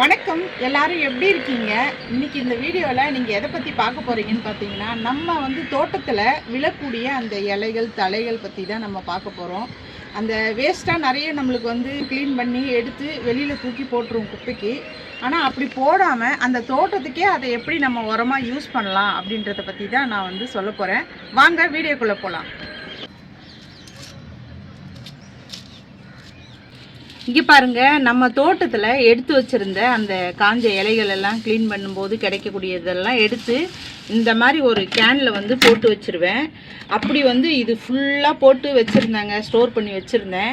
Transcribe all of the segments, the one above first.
வணக்கம். எல்லாரும் எப்படி இருக்கீங்க? இன்னைக்கு இந்த வீடியோவில் நீங்கள் எதை பற்றி பார்க்க போகிறீங்கன்னு பார்த்தீங்கன்னா நம்ம வந்து தோட்டத்தில் விழக்கூடிய அந்த இலைகள் தலைகள் பற்றி தான் நம்ம பார்க்க போகிறோம் அந்த வேஸ்ட்டாக நிறைய நம்மளுக்கு வந்து க்ளீன் பண்ணி எடுத்து வெளியில் தூக்கி போட்டுருவோம் குப்பைக்கு. ஆனால் அப்படி போடாமல் அந்த தோட்டத்துக்கே அதை எப்படி நம்ம உரமாக யூஸ் பண்ணலாம் அப்படின்றத பற்றி தான் நான் வந்து சொல்ல போகிறேன் வாங்க வீடியோக்குள்ளே போகலாம் இங்கே பாருங்க நம்ம தோட்டத்தில் எடுத்து வச்சுருந்த அந்த காஞ்ச இலைகள் எல்லாம் க்ளீன் பண்ணும்போது கிடைக்கக்கூடியதெல்லாம் எடுத்து இந்த மாதிரி ஒரு கேனில் வந்து போட்டு வச்சிருவேன். அப்படி வந்து இது ஃபுல்லாக போட்டு வச்சுருந்தாங்க ஸ்டோர் பண்ணி வச்சுருந்தேன்.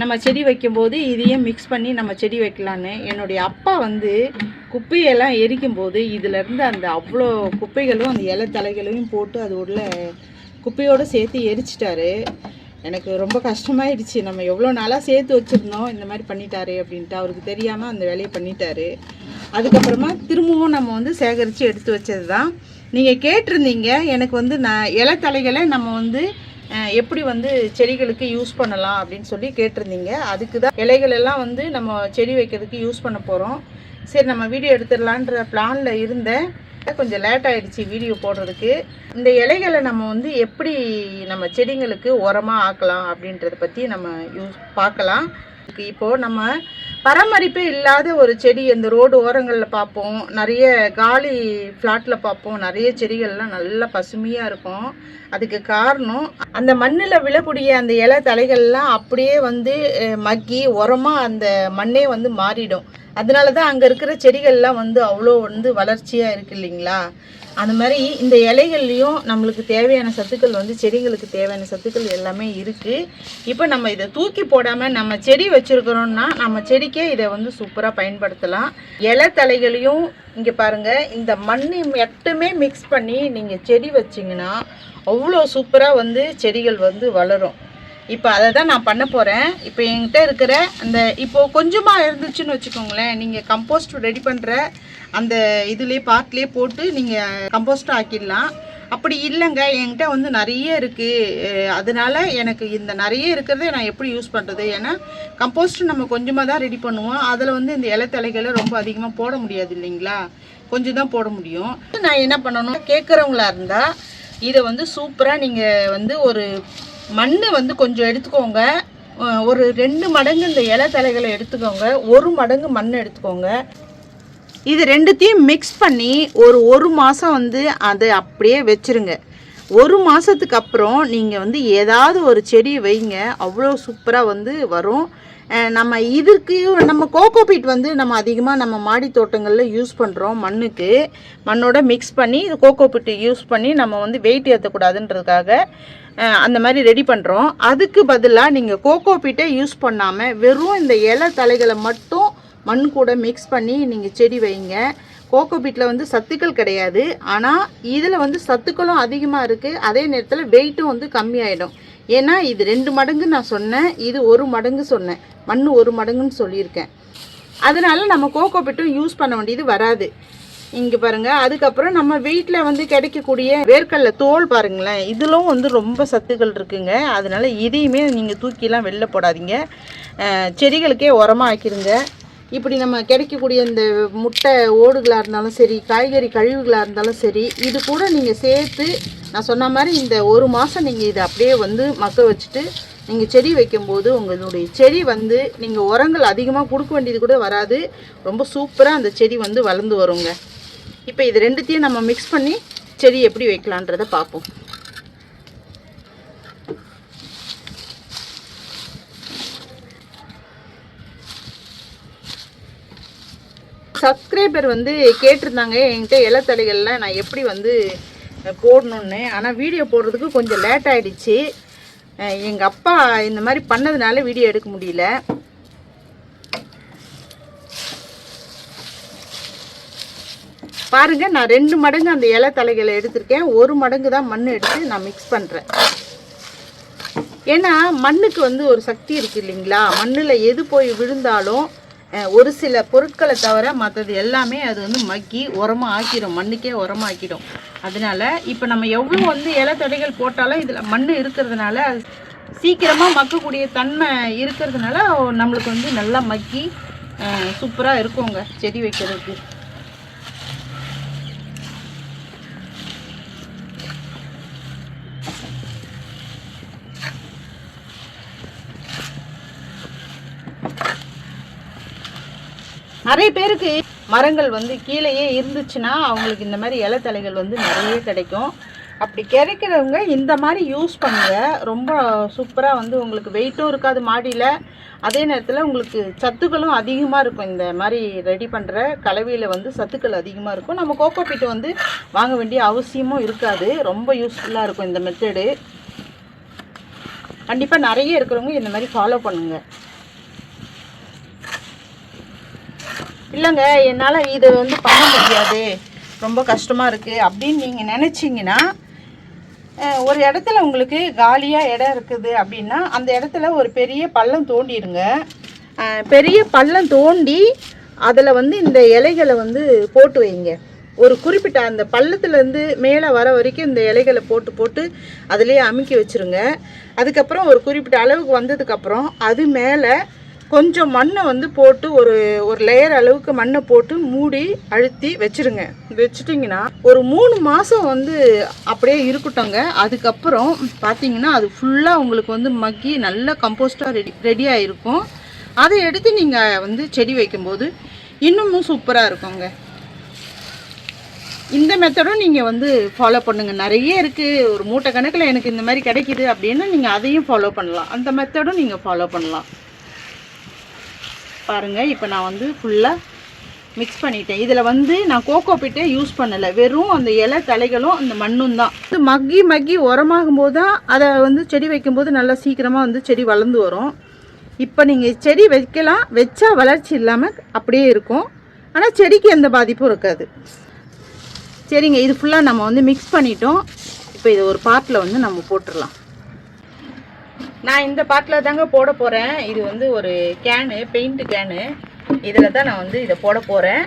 நம்ம செடி வைக்கும்போது இதையும் மிக்ஸ் பண்ணி நம்ம செடி வைக்கலான்னு. என்னுடைய அப்பா வந்து குப்பையெல்லாம் எரிக்கும்போது இதிலேருந்து அந்த அவ்வளோ குப்பைகளும் அந்த இலை தலைகளையும் போட்டு அது உள்ள குப்பையோடு சேர்த்து எரிச்சிட்டாரு. எனக்கு ரொம்ப கஷ்டமாயிடுச்சு. நம்ம எவ்வளோ நாளாக சேர்த்து வச்சுருந்தோம் இந்த மாதிரி பண்ணிட்டாரு அப்படின்ட்டு அவருக்கு தெரியாமல் அந்த வேலையை பண்ணிட்டாரு. அதுக்கப்புறமா திரும்பவும் நம்ம வந்து சேகரித்து எடுத்து வச்சது தான் நீங்கள் கேட்டிருந்தீங்க எனக்கு வந்து நான் இலை தலைகளை நம்ம வந்து எப்படி வந்து செடிகளுக்கு யூஸ் பண்ணலாம் அப்படின்னு சொல்லி கேட்டிருந்தீங்க. அதுக்கு தான் இலைகள் எல்லாம் வந்து நம்ம செடி வைக்கிறதுக்கு யூஸ் பண்ண போகிறோம் சரி நம்ம வீடியோ எடுத்துடலான்ற பிளானில் இருந்தேன். கொஞ்சம் லேட் ஆகிடுச்சி வீடியோ போடுறதுக்கு. இந்த இலைகளை நம்ம வந்து எப்படி நம்ம செடிங்களுக்கு உரமாக ஆக்கலாம் அப்படின்றத பற்றி நம்ம யூஸ் பார்க்கலாம். இப்போது நம்ம பராமரிப்பே இல்லாத ஒரு செடி இந்த ரோடு ஓரங்களில் பார்ப்போம். நிறைய காலி ஃப்ளாட்டில் பார்ப்போம். நிறைய செடிகள்லாம் நல்லா பசுமையாக இருக்கும். அதுக்கு காரணம் அந்த மண்ணில் விழக்கூடிய அந்த இலை தலைகள்லாம் அப்படியே வந்து மக்கி உரமாக அந்த மண்ணே வந்து மாறிடும். அதனால தான் அங்கே இருக்கிற செடிகள்லாம் வந்து அவ்வளோ வந்து வளர்ச்சியாக இருக்குது இல்லைங்களா? அந்த மாதிரி இந்த இலைகள்லையும் நம்மளுக்கு தேவையான சத்துக்கள் வந்து செடிகளுக்கு தேவையான சத்துக்கள் எல்லாமே இருக்குது இப்போ நம்ம இதை தூக்கி போடாமல் நம்ம செடி வச்சுருக்கிறோம்னா நம்ம செடிக்கே இதை வந்து சூப்பராக பயன்படுத்தலாம். இலை தலைகளையும் இங்கே பாருங்கள் இந்த மண் மட்டுமே மிக்ஸ் பண்ணி நீங்கள் செடி வச்சிங்கன்னா அவ்வளோ சூப்பராக வந்து செடிகள் வந்து வளரும். இப்போ அதை தான் நான் பண்ண போகிறேன் இப்போ என்கிட்ட இருக்கிற அந்த இப்போது கொஞ்சமாக இருந்துச்சுன்னு வச்சுக்கோங்களேன். நீங்கள் கம்போஸ்ட் ரெடி பண்ணுற அந்த இதுலேயே பார்ட்லேயே போட்டு நீங்கள் கம்போஸ்ட் ஆக்கிடலாம். அப்படி இல்லைங்க. என்கிட்ட வந்து நிறைய இருக்குது அதனால எனக்கு இந்த நிறைய இருக்கிறத நான் எப்படி யூஸ் பண்ணுறது ஏன்னா கம்போஸ்ட் நம்ம கொஞ்சமாக தான் ரெடி பண்ணுவோம். அதில் வந்து இந்த இலைத்தலைகளை ரொம்ப அதிகமாக போட முடியாது இல்லைங்களா? கொஞ்சம் தான் போட முடியும். நான் என்ன பண்ணணும்? கேட்குறவங்களா இருந்தால் இதை வந்து சூப்பராக நீங்கள் வந்து ஒரு மண் வந்து கொஞ்சம் எடுத்துக்கோங்க. ஒரு ரெண்டு மடங்கு இந்த இலை தலைகளை எடுத்துக்கோங்க. ஒரு மடங்கு மண் எடுத்துக்கோங்க. இது ரெண்டுத்தையும் மிக்ஸ் பண்ணி ஒரு ஒரு மாதம் வந்து அதை அப்படியே வச்சுருங்க. ஒரு மாதத்துக்கு அப்புறம் நீங்கள் வந்து ஏதாவது ஒரு செடி வைங்க. அவ்வளோ சூப்பராக வந்து வரும். நம்ம இதுக்கு நம்ம கோகோபீட் வந்து நம்ம அதிகமாக நம்ம மாடி தோட்டங்களில் யூஸ் பண்ணுறோம் மண்ணுக்கு. மண்ணோட மிக்ஸ் பண்ணி கோகோபீட் யூஸ் பண்ணி நம்ம வந்து வெயிட் ஏற்றக்கூடாதுன்றதுக்காக அந்த மாதிரி ரெடி பண்ணுறோம் அதுக்கு பதிலாக நீங்கள் கோகோபீட்டை யூஸ் பண்ணாமல் வெறும் இந்த இலை தலைகளை மட்டும் மண் கூட மிக்ஸ் பண்ணி நீங்கள் செடி வைங்க. கோகோபீட்டில் வந்து சத்துக்கள் கிடையாது. ஆனால் இதில் வந்து சத்துக்களும் அதிகமாக இருக்குது அதே நேரத்தில் வெயிட்டும் வந்து கம்மியாயிடும். ஏன்னா இது ரெண்டு மடங்கு நான் சொன்னேன் இது ஒரு மடங்கு சொன்னேன். மண் ஒரு மடங்குன்னு சொல்லியிருக்கேன். அதனால் நம்ம கோகோபீட்டும் யூஸ் பண்ண வேண்டியது வராது. இங்கே பாருங்கள் அதுக்கப்புறம் நம்ம வீட்டில் வந்து கிடைக்கக்கூடிய வேர்க்கடல தோல் பாருங்களேன் இதிலும் வந்து ரொம்ப சத்துக்கள் இருக்குங்க. அதனால் இதையுமே நீங்கள் தூக்கிலாம் வெளில போடாதீங்க. செடிகளுக்கே உரமாக ஆக்கிடுங்க இப்படி நம்ம கிடைக்கக்கூடிய இந்த முட்டை ஓடுகளாக இருந்தாலும் சரி காய்கறி கழிவுகளாக இருந்தாலும் சரி இது கூட நீங்கள் சேர்த்து நான் சொன்ன மாதிரி இந்த ஒரு மாதம் நீங்கள் இதை அப்படியே வந்து மக்க வச்சுட்டு நீங்கள் செடி வைக்கும்போது உங்களுடைய செடி வந்து நீங்கள் உரங்கள் அதிகமாக கொடுக்க வேண்டியது கூட வராது. ரொம்ப சூப்பராக அந்த செடி வந்து வளர்ந்து வருங்க. இப்போ இது ரெண்டுத்தையும் நம்ம மிக்ஸ் பண்ணி செடி எப்படி வைக்கலான்றதை பார்ப்போம். சப்ஸ்கிரைபர் வந்து கேட்டிருந்தாங்க என்கிட்ட இலத்தலைகள்லாம் நான் எப்படி வந்து போடணுன்னு ஆனால் வீடியோ போடுறதுக்கு கொஞ்சம் லேட் ஆகிடுச்சு எங்கள் அப்பா இந்த மாதிரி பண்ணதுனால வீடியோ எடுக்க முடியல. பாருங்கள் நான் ரெண்டு மடங்கு அந்த இலை தலைகளை எடுத்திருக்கேன். ஒரு மடங்கு தான் மண் எடுத்து நான் மிக்ஸ் பண்ணுறேன் ஏன்னா மண்ணுக்கு வந்து ஒரு சக்தி இருக்குது இல்லைங்களா? மண்ணில் எது போய் விழுந்தாலும் ஒரு சில பொருட்களை தவிர மற்றது எல்லாமே அது வந்து மக்கி உரமாக ஆக்கிடும் மண்ணுக்கே உரமாக ஆக்கிடும் அதனால இப்போ நம்ம எவ்வளோ வந்து இலை தடைகள் போட்டாலும் இதில் மண் இருக்கிறதுனால அது சீக்கிரமாக மக்கக்கூடிய தன்மை இருக்கிறதுனால நம்மளுக்கு வந்து நல்லா மக்கி சூப்பராக இருக்குங்க செடி வைக்கிறதுக்கு. நிறைய பேருக்கு மரங்கள் வந்து கீழேயே இருந்துச்சுன்னா அவங்களுக்கு இந்த மாதிரி இலைத்தலைகள் வந்து நிறைய கிடைக்கும். அப்படி கிடைக்கிறவங்க இந்த மாதிரி யூஸ் பண்ணுங்க. ரொம்ப சூப்பராக வந்து உங்களுக்கு வெயிட்டும் இருக்காது மாடியில். அதே நேரத்தில் உங்களுக்கு சத்துக்களும் அதிகமாக இருக்கும். இந்த மாதிரி ரெடி பண்ணுற கலவையில் வந்து சத்துக்கள் அதிகமாக இருக்கும். நம்ம கோகோ பீட்டு வந்து வாங்க வேண்டிய அவசியமும் இருக்காது. ரொம்ப யூஸ்ஃபுல்லாக இருக்கும் இந்த மெத்தடு கண்டிப்பாக நிறைய இருக்கிறவங்க இந்த மாதிரி ஃபாலோ பண்ணுங்கள் இல்லைங்க என்னால் இது வந்து பண்ண முடியாது. ரொம்ப கஷ்டமாக இருக்குது அப்படின்னு நீங்கள் நினச்சிங்கன்னா ஒரு இடத்துல உங்களுக்கு காலியாக இடம் இருக்குது அப்படின்னா அந்த இடத்துல ஒரு பெரிய பள்ளம் தோண்டிடுங்க. பெரிய பள்ளம் தோண்டி அதில் வந்து இந்த இலைகளை வந்து போட்டு வைங்க. ஒரு குறிப்பிட்ட அந்த பள்ளத்துலேருந்து மேலே வர வரைக்கும் இந்த இலைகளை போட்டு போட்டு அதிலே அமுக்கி வச்சுருங்க. அதுக்கப்புறம் ஒரு குறிப்பிட்ட அளவுக்கு வந்ததுக்கப்புறம் அது மேலே கொஞ்சம் மண்ணை வந்து போட்டு ஒரு ஒரு லேயர் அளவுக்கு மண்ணை போட்டு மூடி அழுத்தி வச்சிருங்க. வச்சுட்டிங்கன்னா ஒரு மூணு மாதம் வந்து அப்படியே இருக்கட்டும்ங்க. அதுக்கப்புறம் பார்த்தீங்கன்னா அது ஃபுல்லாக உங்களுக்கு வந்து மக்கி நல்ல கம்போஸ்டாக ரெடி ரெடியாக இருக்கும் அதை எடுத்து நீங்கள் வந்து செடி வைக்கும்போது இன்னமும் சூப்பராக இருக்குங்க. இந்த மெத்தடும் நீங்கள் வந்து ஃபாலோ பண்ணுங்கள் நிறைய இருக்குது ஒரு மூட்டை கணக்கில் எனக்கு இந்த மாதிரி கிடைக்கிது அப்படின்னா நீங்கள் அதையும் ஃபாலோ பண்ணலாம். அந்த மெத்தடும் நீங்கள் ஃபாலோ பண்ணலாம். பாருங்கள் இப்போ நான் வந்து ஃபுல்லாக மிக்ஸ் பண்ணிட்டேன். இதில் வந்து நான் கோகோ பிட்டே யூஸ் பண்ணலை. வெறும் அந்த இலை தலைகளும் அந்த மண்ணும் தான். இது மக்கி மக்கி உரமாகும் போது தான் அதை வந்து செடி வைக்கும்போது நல்லா சீக்கிரமாக வந்து செடி வளர்ந்து வரும். இப்போ நீங்கள் செடி வைக்கலாம். வச்சா வளர்ச்சி இல்லாமல் அப்படியே இருக்கும். ஆனால் செடிக்கு எந்த பாதிப்பும் இருக்காது. சரிங்க இது ஃபுல்லாக நம்ம வந்து மிக்ஸ் பண்ணிட்டோம். இப்போ இது ஒரு பாட்டில் வந்து நம்ம போட்டுடலாம். நான் இந்த பாட்டில் தாங்க போட போகிறேன் இது வந்து ஒரு கேனு பெயிண்ட்டு கேனு இதில் தான் நான் வந்து இதை போட போகிறேன்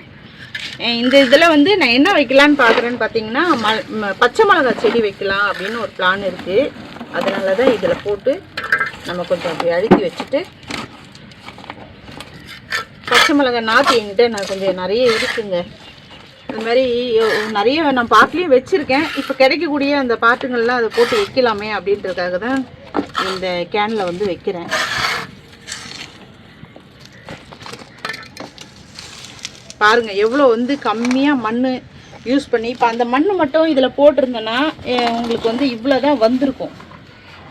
இந்த இதில் வந்து நான் என்ன வைக்கலான்னு பார்க்குறேன்னு பார்த்தீங்கன்னா ம ம- பச்சை மிளகா செடி வைக்கலாம் அப்படின்னு ஒரு பிளான் இருக்குது அதனால தான் இதில் போட்டு நம்ம கொஞ்சம் அப்படி அழுத்தி வச்சுட்டு பச்சை மிளகா நாற்று என்கிட்ட நான் கொஞ்சம் நிறைய இருக்குங்க. இந்த மாதிரி நிறைய நான் பாட்டிலையும் வச்சுருக்கேன். இப்போ கிடைக்கக்கூடிய அந்த பாட்டுங்கள்லாம் அதை போட்டு வைக்கலாமே அப்படின்றதுக்காக தான் இந்த கேனில் வந்து வைக்கிறேன். பாருங்க எவ்வளோ வந்து கம்மியாக மண் யூஸ் பண்ணி இப்போ அந்த மண் மட்டும் இதில் போட்டிருந்தேன்னா உங்களுக்கு வந்து இவ்வளோ தான் வந்திருக்கும்.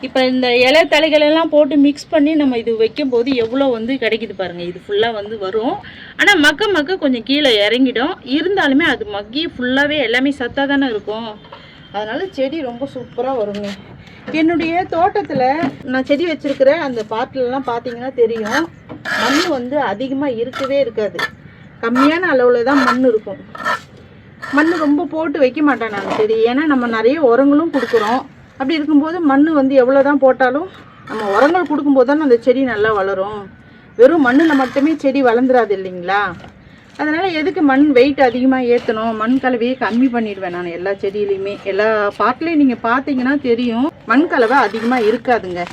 இப்போ இந்த இலை தலைகளெல்லாம் போட்டு மிக்ஸ் பண்ணி நம்ம இது வைக்கும்போது எவ்வளோ வந்து கிடைக்குது பாருங்கள் இது ஃபுல்லாக வந்து வரும். ஆனால் மக்க மக்க கொஞ்சம் கீழே இறங்கிடும். இருந்தாலுமே அது மக்கி ஃபுல்லாகவே எல்லாமே சத்தாக தானே இருக்கும். அதனால் செடி ரொம்ப சூப்பராக வருங்க. என்னுடைய தோட்டத்தில் நான் செடி வச்சிருக்கிற அந்த பாட்டிலலாம் பார்த்தீங்கன்னா தெரியும். மண் வந்து அதிகமாக இருக்கவே இருக்காது. கம்மியான அளவில் தான் மண் இருக்கும். மண் ரொம்ப போட்டு வைக்க மாட்டேன் நான் செடி. ஏன்னா நம்ம நிறைய உரங்களும் கொடுக்குறோம். அப்படி இருக்கும்போது மண் வந்து எவ்வளோ தான் போட்டாலும் நம்ம உரங்கள் கொடுக்கும்போது தான் அந்த செடி நல்லா வளரும். வெறும் மண்ணில் மட்டுமே செடி வளர்ந்துடாது இல்லைங்களா? அதனால் எதுக்கு மண் வெயிட் அதிகமாக ஏற்றணும் மண் கலவையை கம்மி பண்ணிடுவேன் நான் எல்லா செடியிலையுமே. எல்லா பாட்டிலையும் நீங்கள் பார்த்தீங்கன்னா தெரியும். மண் கலவை அதிகமாக இருக்காதுங்க.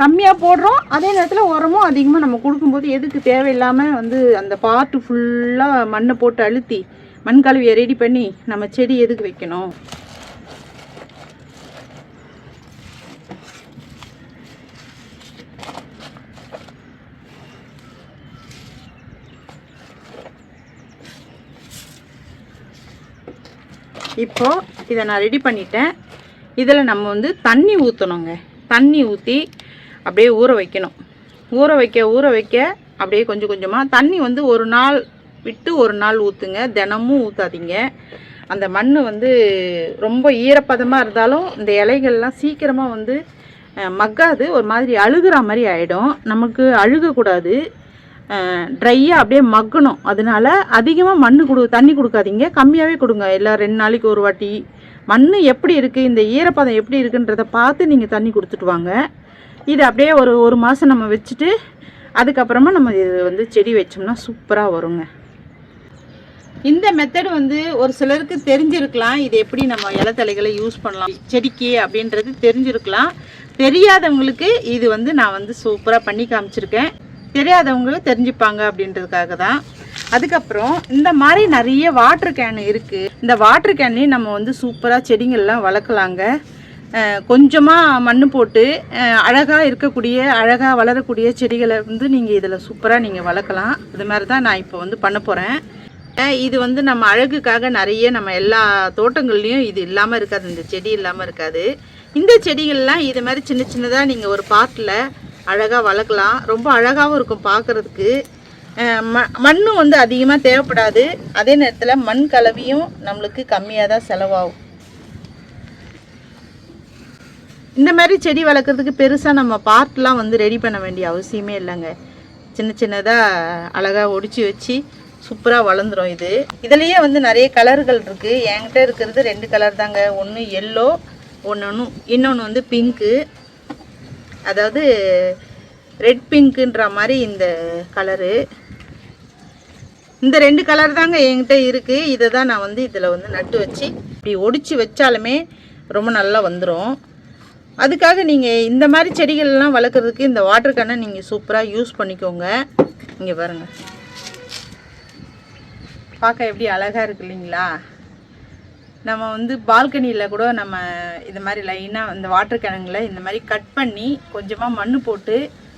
கம்மியாக போடுறோம். அதே நேரத்தில் உரமும் அதிகமாக நம்ம கொடுக்கும்போது எதுக்கு தேவையில்லாமல் வந்து அந்த பாட்டு ஃபுல்லாக மண்ணை போட்டு அழுத்தி மண் கலவையை ரெடி பண்ணி நம்ம செடி எதுக்கு வைக்கணும்? இப்போது இதை நான் ரெடி பண்ணிட்டேன். இதில் நம்ம வந்து தண்ணி ஊற்றணுங்க தண்ணி ஊற்றி அப்படியே ஊற வைக்கணும். ஊற வைக்க ஊற வைக்க அப்படியே கொஞ்சம் கொஞ்சமாக தண்ணி வந்து ஒரு நாள் விட்டு ஒரு நாள் ஊற்றுங்க தினமும் ஊற்றாதீங்க அந்த மண் வந்து ரொம்ப ஈரப்பதமாக இருந்தாலும் இந்த இலைகள்லாம் சீக்கிரமாக வந்து மக்காது. ஒரு மாதிரி அழுகிற மாதிரி ஆகிடும் நமக்கு அழுகக்கூடாது. ட்ரையாக அப்படியே மக்கணும். அதனால அதிகமாக மண் கொடு தண்ணி கொடுக்காதீங்க. கம்மியாகவே கொடுங்க. எல்லாம் ரெண்டு நாளைக்கு ஒரு வாட்டி. மண் எப்படி இருக்குது இந்த ஈரப்பதம் எப்படி இருக்குன்றத பார்த்து நீங்கள் தண்ணி கொடுத்துட்டு வாங்க. இது அப்படியே ஒரு ஒரு மாதம் நம்ம வச்சுட்டு அதுக்கப்புறமா நம்ம இது வந்து செடி வச்சோம்னா சூப்பராக வருங்க. இந்த மெத்தடு வந்து ஒரு சிலருக்கு தெரிஞ்சிருக்கலாம். இது எப்படி நம்ம இலத்தலைகளை யூஸ் பண்ணலாம் செடிக்கு அப்படின்றது தெரிஞ்சிருக்கலாம். தெரியாதவங்களுக்கு இது வந்து நான் வந்து சூப்பராக பண்ணி காமிச்சிருக்கேன். தெரியாதவங்களும் தெரிஞ்சுப்பாங்க அப்படின்றதுக்காக தான் அதுக்கப்புறம் இந்த மாதிரி நிறைய வாட்டர் கேன் இருக்குது இந்த வாட்டர் கேன்லேயும் நம்ம வந்து சூப்பராக செடிங்கள்லாம் வளர்க்கலாங்க. கொஞ்சமாக மண் போட்டு அழகாக இருக்கக்கூடிய அழகாக வளரக்கூடிய செடிகளை வந்து நீங்கள் இதில் சூப்பராக நீங்கள் வளர்க்கலாம். இது மாதிரி தான் நான் இப்போ வந்து பண்ண போகிறேன் இது வந்து நம்ம அழகுக்காக நிறைய நம்ம எல்லா தோட்டங்கள்லேயும் இது இல்லாமல் இருக்காது. இந்த செடி இல்லாமல் இருக்காது. இந்த செடிகள்லாம் இது மாதிரி சின்ன சின்னதாக நீங்கள் ஒரு பாட்டில் அழகாக வளர்க்கலாம். ரொம்ப அழகாகவும் இருக்கும் பார்க்குறதுக்கு. ம மண்ணும் வந்து அதிகமாக தேவைப்படாது. அதே நேரத்தில் மண் கலவியும் நம்மளுக்கு கம்மியாக தான் செலவாகும். இந்த மாதிரி செடி வளர்க்குறதுக்கு பெருசாக நம்ம பார்ட்லாம் வந்து ரெடி பண்ண வேண்டிய அவசியமே இல்லைங்க. சின்ன சின்னதாக அழகாக ஒடிச்சு வச்சு சூப்பராக வளர்ந்துரும் இது. இதுலேயே வந்து நிறைய கலர்கள் இருக்குது என்கிட்ட இருக்கிறது ரெண்டு கலர் தாங்க. ஒன்று எல்லோ ஒன்று இன்னொன்று வந்து பிங்க்கு அதாவது ரெட் பிங்க்குன்ற மாதிரி இந்த கலரு இந்த ரெண்டு கலர் தாங்க என்கிட்ட இருக்குது இதை தான் நான் வந்து இதில் வந்து நட்டு வச்சு இப்படி ஒடிச்சு வச்சாலுமே ரொம்ப நல்லா வந்துடும் அதுக்காக நீங்கள் இந்த மாதிரி செடிகள்லாம் வளர்க்குறதுக்கு இந்த வாட்டர் கண்ணை நீங்கள் சூப்பராக யூஸ் பண்ணிக்கோங்க. இங்கே பாருங்கள் பார்க்க எப்படி அழகாக இருக்கு இல்லைங்களா? நம்ம வந்து பால்கனியில் கூட நம்ம இந்த மாதிரி லைனாக இந்த வாட்டர் கேனுங்களை இந்த மாதிரி கட் பண்ணி கொஞ்சமாக மண் போட்டு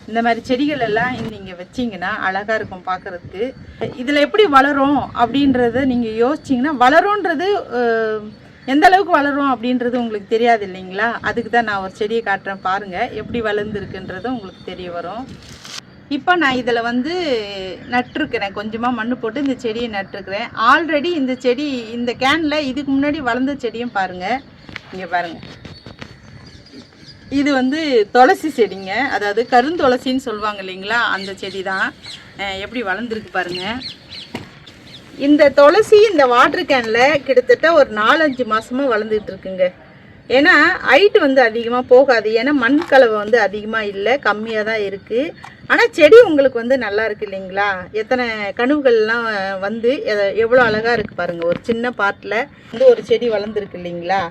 இந்த மாதிரி செடிகள் எல்லாம் நீங்கள் வச்சிங்கன்னா அழகாக இருக்கும் பார்க்குறதுக்கு இதில் எப்படி வளரும் அப்படின்றத நீங்கள் யோசிச்சிங்கன்னா வளரும்ன்றது எந்த அளவுக்கு வளரும் அப்படின்றது உங்களுக்கு தெரியாது இல்லைங்களா? அதுக்கு தான் நான் ஒரு செடியை காட்டுறேன் பாருங்கள் எப்படி வளர்ந்துருக்குன்றது உங்களுக்கு தெரிய வரும். இப்போ நான் இதில் வந்து நட்டுருக்கிறேன். கொஞ்சமாக மண் போட்டு இந்த செடியை நட்டுருக்கிறேன். ஆல்ரெடி இந்த செடி இந்த கேனில் இதுக்கு முன்னாடி வளர்ந்த செடியும் பாருங்கள் இங்கே பாருங்கள் இது வந்து துளசி செடிங்க. அதாவது கருந்துளசின்னு சொல்லுவாங்க இல்லைங்களா? அந்த செடி தான் எப்படி வளர்ந்துருக்கு பாருங்கள் இந்த துளசி இந்த வாட்ரு கேனில் கிட்டத்தட்ட ஒரு நாலஞ்சு மாதமாக வளர்ந்துட்டு இருக்குங்க. ஏன்னா ஹைட் வந்து அதிகமாக போகாது. ஏன்னா மண் கலவை வந்து அதிகமாக இல்லை கம்மியாக தான் இருக்குது ஆனால் செடி உங்களுக்கு வந்து நல்லா இருக்கு இல்லைங்களா? எத்தனை கனவுகள்லாம் வந்து எவ்வளோ அழகாக இருக்குது பாருங்கள் ஒரு சின்ன பாட்டில் வந்து ஒரு செடி வளர்ந்துருக்கு இல்லைங்களா?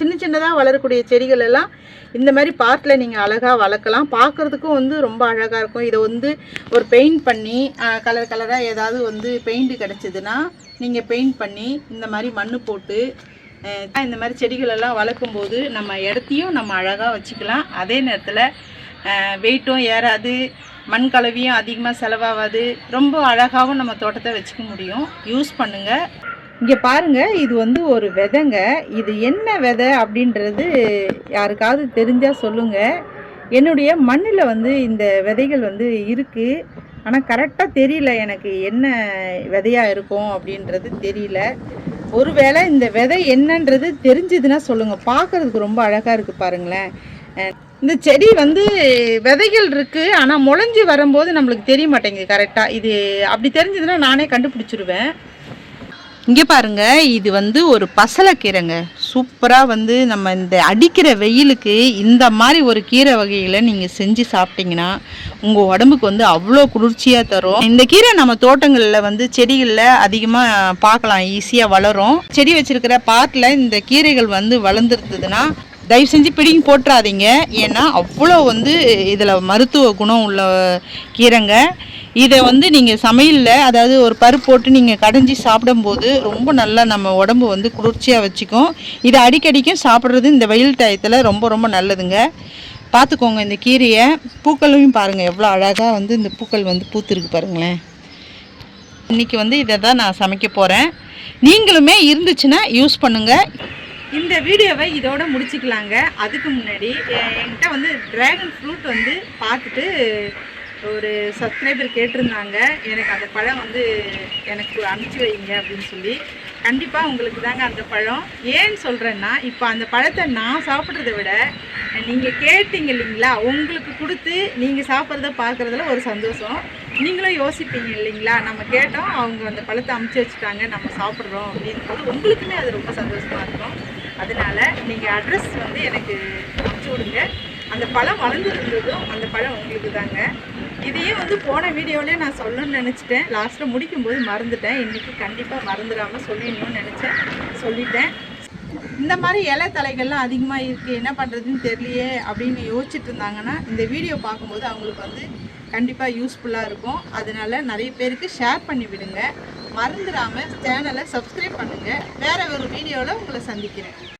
சின்ன சின்னதாக வளரக்கூடிய செடிகள் எல்லாம் இந்த மாதிரி பாட்டில் நீங்கள் அழகாக வளர்க்கலாம். பார்க்குறதுக்கும் வந்து ரொம்ப அழகாக இருக்கும். இதை வந்து ஒரு பெயிண்ட் பண்ணி கலர் கலராக ஏதாவது வந்து பெயிண்ட் கிடச்சிதுன்னா நீங்கள் பெயிண்ட் பண்ணி இந்த மாதிரி மண் போட்டு இந்த மாதிரி செடிகளெல்லாம் வளர்க்கும்போது நம்ம இடத்தையும் நம்ம அழகாக வச்சுக்கலாம். அதே நேரத்தில் வெயிட்டும் ஏறாது மண் கலவையும் அதிகமாக செலவாகாது. ரொம்ப அழகாகவும் நம்ம தோட்டத்தை வச்சுக்க முடியும். யூஸ் பண்ணுங்கள் இங்கே பாருங்க இது வந்து ஒரு விதைங்க. இது என்ன விதை அப்படின்றது யாருக்காவது தெரிஞ்சால் சொல்லுங்கள் என்னுடைய மண்ணில் வந்து இந்த விதைகள் வந்து இருக்குது ஆனால் கரெக்டாக தெரியல எனக்கு என்ன விதையாக இருக்கும் அப்படின்றது தெரியல. ஒருவேளை இந்த விதை என்னன்றது தெரிஞ்சதுன்னா சொல்லுங்கள் பார்க்கறதுக்கு ரொம்ப அழகாக இருக்குது பாருங்களேன். இந்த செடி வந்து விதைகள் இருக்குது ஆனால் முளைஞ்சி வரும்போது நம்மளுக்கு தெரிய மாட்டேங்குது கரெக்டாக இது அப்படி தெரிஞ்சதுன்னா நானே கண்டுபிடிச்சிருவேன். இங்கே பாருங்க இது வந்து ஒரு பசலைக்கீரைங்க. சூப்பராக வந்து நம்ம இந்த அடிக்கிற வெயிலுக்கு இந்த மாதிரி ஒரு கீரை வகைகளை நீங்கள் செஞ்சு சாப்பிட்டீங்கன்னா உங்கள் உடம்புக்கு வந்து அவ்வளோ குளிர்ச்சியாக தரும். இந்த கீரை நம்ம தோட்டங்களில் வந்து செடிகளில் அதிகமாக பார்க்கலாம் ஈஸியாக வளரும். செடி வச்சிருக்கிற பாட்டில் இந்த கீரைகள் வந்து வளர்ந்துருந்ததுன்னா தயவு செஞ்சு பிடிங்கி போட்டுறாதீங்க. ஏன்னா அவ்வளோ வந்து இதில் மருத்துவ குணம் உள்ள கீரைங்க. இதை வந்து நீங்கள் சமையலில் அதாவது ஒரு பருப்பு போட்டு நீங்கள் கடைஞ்சி சாப்பிடும்போது ரொம்ப நல்லா நம்ம உடம்பு வந்து குளிர்ச்சியாக வச்சுக்கும். இதை அடிக்கடிக்கும் சாப்பிட்றது இந்த வெயில் டயத்தில் ரொம்ப ரொம்ப நல்லதுங்க. பார்த்துக்கோங்க இந்த கீரையை. பூக்களையும் பாருங்கள் எவ்வளோ அழகாக வந்து இந்த பூக்கள் வந்து பூத்துருக்கு பாருங்களேன். இன்றைக்கி வந்து இதை தான் நான் சமைக்க போகிறேன் நீங்களுமே இருந்துச்சுன்னா யூஸ் பண்ணுங்கள் இந்த வீடியோவை இதோட முடிச்சுக்கலாங்க. அதுக்கு முன்னாடி என்கிட்ட வந்து ட்ராகன் ஃப்ரூட் வந்து பார்த்துட்டு ஒரு சப்ஸ்கிரைபர் கேட்டிருந்தாங்க. எனக்கு அந்த பழம் வந்து எனக்கு அனுப்பிச்சி வைங்க அப்படின்னு சொல்லி. கண்டிப்பாக உங்களுக்கு தாங்க அந்த பழம். ஏன்னு சொல்கிறேன்னா இப்போ அந்த பழத்தை நான் சாப்பிட்றத விட நீங்கள் கேட்டீங்க இல்லைங்களா உங்களுக்கு கொடுத்து நீங்கள் சாப்பிட்றத பார்க்குறதுல ஒரு சந்தோஷம். நீங்களும் யோசிப்பீங்க இல்லைங்களா நம்ம கேட்டோம் அவங்க அந்த பழத்தை அமுச்சு வச்சுட்டாங்க நம்ம சாப்பிட்றோம் அப்படின்னு போது உங்களுக்குமே அது ரொம்ப சந்தோஷமாக இருக்கும். அதனால நீங்கள் அட்ரஸ் வந்து எனக்கு அமுச்சு விடுங்க. அந்த பழம் வளர்ந்துருந்ததும் அந்த பழம் உங்களுக்கு தாங்க. இதையே வந்து போன வீடியோவிலே நான் சொல்லணும்னு நினச்சிட்டேன். லாஸ்ட்டில் முடிக்கும்போது மறந்துட்டேன். இன்றைக்கி கண்டிப்பாக மறந்துடாமல் சொல்லிடணும்னு நினச்சேன். சொல்லிட்டேன். இந்த மாதிரி இலை தலைகள்லாம் அதிகமாக இருக்குது என்ன பண்ணுறதுன்னு தெரியலையே அப்படின்னு யோசிச்சுட்டு இருந்தாங்கன்னா இந்த வீடியோ பார்க்கும்போது அவங்களுக்கு வந்து கண்டிப்பாக யூஸ்ஃபுல்லாக இருக்கும். அதனால் நிறைய பேருக்கு ஷேர் பண்ணி விடுங்க. மறந்துடாமல் சேனலை சப்ஸ்கிரைப் பண்ணுங்கள் வேறு ஒரு வீடியோவில் உங்களை சந்திக்கிறேன்.